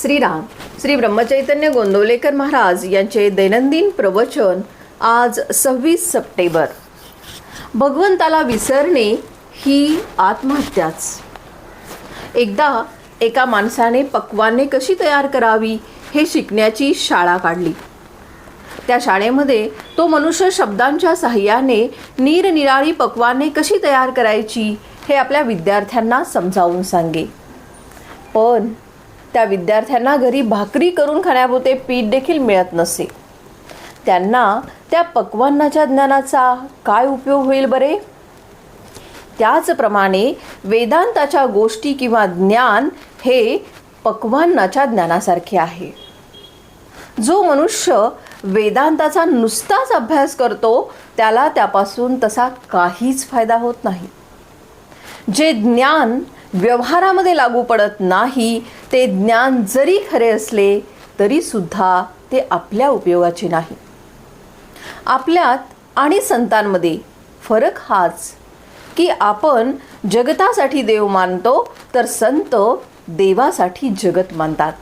श्रीराम श्री ब्रह्मचैतन्य गोंदवलेकर महाराज यांचे दैनंदिन प्रवचन आज सव्वीस सप्टेंबर. भगवंताला विसरणे ही आत्महत्याच. एकदा एका माणसाने पक्वाने कशी तयार करावी हे शिकण्याची शाळा काढली. त्या शाळेमध्ये तो मनुष्य शब्दांच्या साह्याने निरनिराळी पक्वाने कशी तयार करायची हे आपल्या विद्यार्थ्यांना समजावून सांगे. पण त्या विद्यार्थ्यांना घरी भाकरी करून खाण्यापुरते पीठ देखील मिळत नसे. त्यांना त्या पक्वान्नाच्या ज्ञानाचा काय उपयोग होईल बरे? त्याचप्रमाणे वेदांताच्या गोष्टी किंवा ज्ञान हे पक्वान्नाच्या ज्ञानासारखे आहे. जो मनुष्य वेदांताचा नुसताच अभ्यास करतो त्याला त्यापासून तसा काहीच फायदा होत नाही. जे ज्ञान व्यवहारामध्ये लागू पडत नाही ते ज्ञान जरी खरे असले तरीसुद्धा ते आपल्या उपयोगाचे नाही. आपल्यात आणि संतांमध्ये फरक हाच की आपण जगतासाठी देव मानतो तर संत देवासाठी जगत मानतात.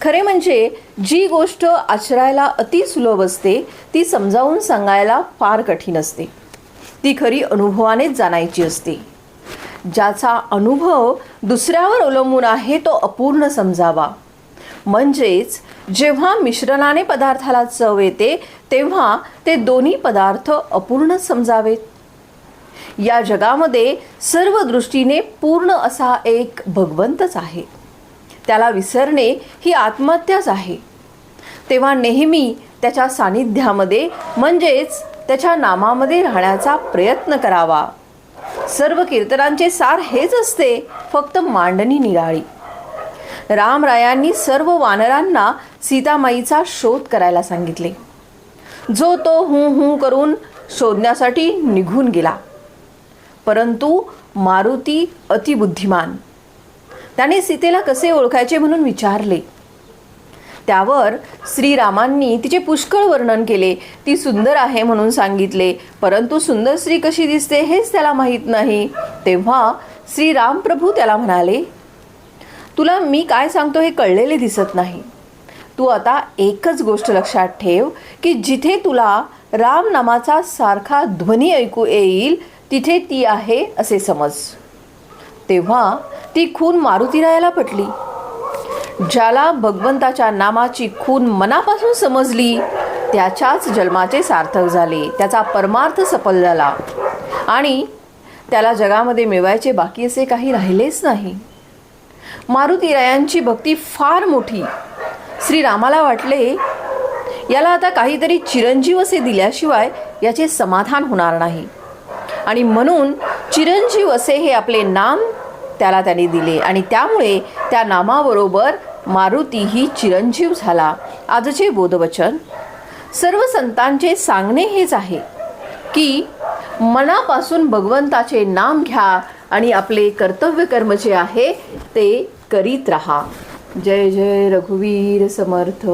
खरे म्हणजे जी गोष्ट आचरायला अति सुलभ असते ती समजावून सांगायला फार कठीण असते. ती खरी अनुभवानेच जाणायची असते. ज्याचा अनुभव दुसऱ्यावर अवलंबून आहे तो अपूर्ण समजावा. म्हणजेच जेव्हा मिश्रणाने पदार्थाला चव येते तेव्हा ते दोन्ही पदार्थ अपूर्ण समजावेत. या जगामध्ये सर्व दृष्टीने पूर्ण असा एक भगवंतच आहे. त्याला विसरणे ही आत्महत्याच आहे. तेव्हा नेहमी त्याच्या सानिध्यामध्ये म्हणजेच त्याच्या नामामध्ये राहण्याचा प्रयत्न करावा. सर्व कीर्तनांचे सार हेच असते फक्त मांडणी निराळी. रामरायांनी सर्व वानरांना सीतामाईचा शोध करायला सांगितले. जो तो हू हू करून शोधण्यासाठी निघून गेला. परंतु मारुती अतिबुद्धिमान. त्याने सीतेला कसे ओळखायचे म्हणून विचारले. त्यावर श्रीरामांनी तिचे पुष्कळ वर्णन केले. ती सुंदर आहे म्हणून सांगितले. परंतु सुंदर स्त्री कशी दिसते हेच त्याला माहीत नाही. तेव्हा श्रीराम प्रभू त्याला म्हणाले तुला मी काय सांगतो हे कळलेले दिसत नाही. तू आता एकच गोष्ट लक्षात ठेव की जिथे तुला राम नामाचा सारखा ध्वनी ऐकू येईल तिथे ती आहे असे समज. तेव्हा ती खून मारुतीरायाला पटली. ज्याला भगवंताच्या नामाची खून मनापासून समजली त्याच्याच जन्माचे सार्थक झाले. त्याचा परमार्थ सफल झाला. आणि त्याला जगामध्ये मिळवायचे बाकी असे काही राहिलेच नाही. मारुतीरायांची भक्ती फार मोठी. श्रीरामाला वाटले याला आता काहीतरी चिरंजीव असे दिल्याशिवाय याचे समाधान होणार नाही. आणि म्हणून चिरंजीव असे हे आपले नाम त्याला त्याने दिले. आणि त्यामुळे त्या नामाबरोबर मारुतीही चिरंजीव झाला. आजचे बोधवचन सर्व संतांचे सांगणे हेच आहे की मनापासून भगवंताचे नाम घ्या आणि आपले कर्तव्य कर्म जे आहे ते करीत राहा. जय जय रघुवीर समर्थ.